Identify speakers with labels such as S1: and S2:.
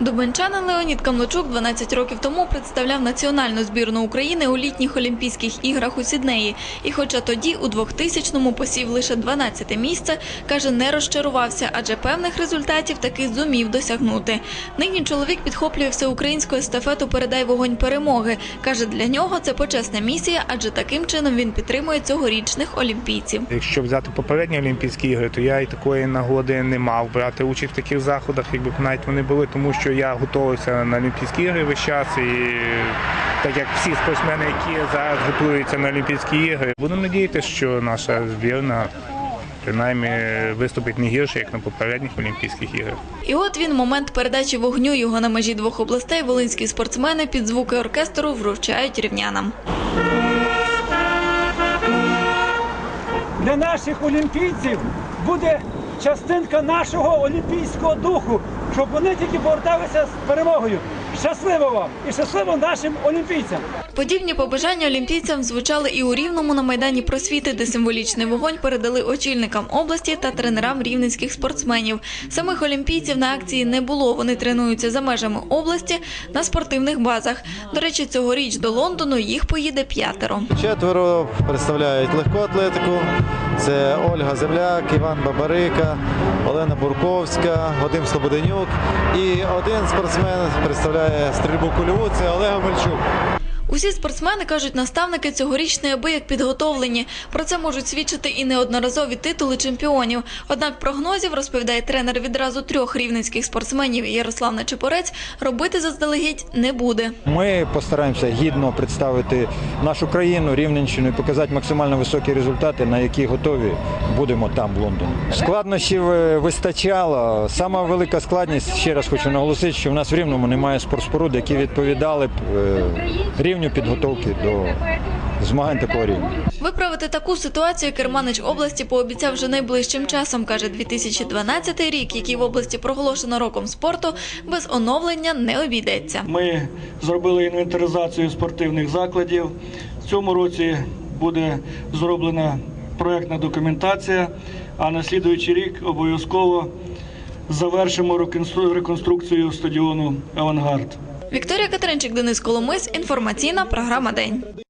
S1: Дубенчанин Леонід Камличук 12 років тому представляв національну збірну України у літніх Олімпійських іграх у Сіднеї. І хоча тоді у 2000-му посів лише 12 місце, каже, не розчарувався, адже певних результатів таки зумів досягнути. Нині чоловік підхоплює всеукраїнську естафету «Передай вогонь перемоги». Каже, для нього це почесна місія, адже таким чином він підтримує цьогорічних олімпійців.
S2: Якщо взяти попередні Олімпійські ігри, то я і такої нагоди не мав брати участь в таких заходах, якби навіть вони були, тому що я готувався на Олімпійські ігри весь час і. Так як всі спортсмени, які зараз готуються на Олімпійські ігри, будемо надіятися, що наша збірна принаймні виступить не гірше, як на попередніх Олімпійських іграх.
S1: І от він момент передачі вогню його на межі двох областей волинські спортсмени під звуки оркестру вручають рівнянам.
S3: для наших олімпійців буде частинка нашого олімпійського духу, щоб вони тільки поверталися з перемогою. Щасливо вам і щасливо нашим олімпійцям!
S1: Подібні побажання олімпійцям звучали і у Рівному на Майдані просвіти, де символічний вогонь передали очільникам області та тренерам рівненських спортсменів. Самих олімпійців на акції не було. Вони тренуються за межами області на спортивних базах. До речі, цьогоріч до Лондону їх поїде п'ятеро.
S4: Четверо представляють легку атлетику. Це Ольга Земляк, Іван Бабарика, Олена Бурковська, Вадим Слободенюк. І один спортсмен представляє стрільбу кульову, це Олег Мельчук.
S1: Усі спортсмени кажуть, наставники цьогоріч неабияк підготовлені. Про це можуть свідчити і неодноразові титули чемпіонів. Однак прогнозів, розповідає тренер відразу трьох рівненських спортсменів Ярослав Нечипорець, робити заздалегідь не буде.
S5: Ми постараємося гідно представити нашу країну, Рівненщину і показати максимально високі результати, на які готові будемо там, в Лондоні. Складнощів е, вистачало. Сама велика складність, ще раз хочу наголосити, що в нас в Рівному немає спортспоруд, які відповідали б е, рівню підготовки до змагань такого рівня.
S1: Виправити таку ситуацію керманич області пообіцяв вже найближчим часом. каже, 2012 рік, який в області проголошено роком спорту, без оновлення не обійдеться.
S6: Ми зробили інвентаризацію спортивних закладів. В цьому році буде зроблена проектна документація, а на слідуючий рік обов'язково завершимо реконструкцію стадіону Авангард.
S1: Вікторія Катеринчик, Денис Коломис. Інформаційна програма День.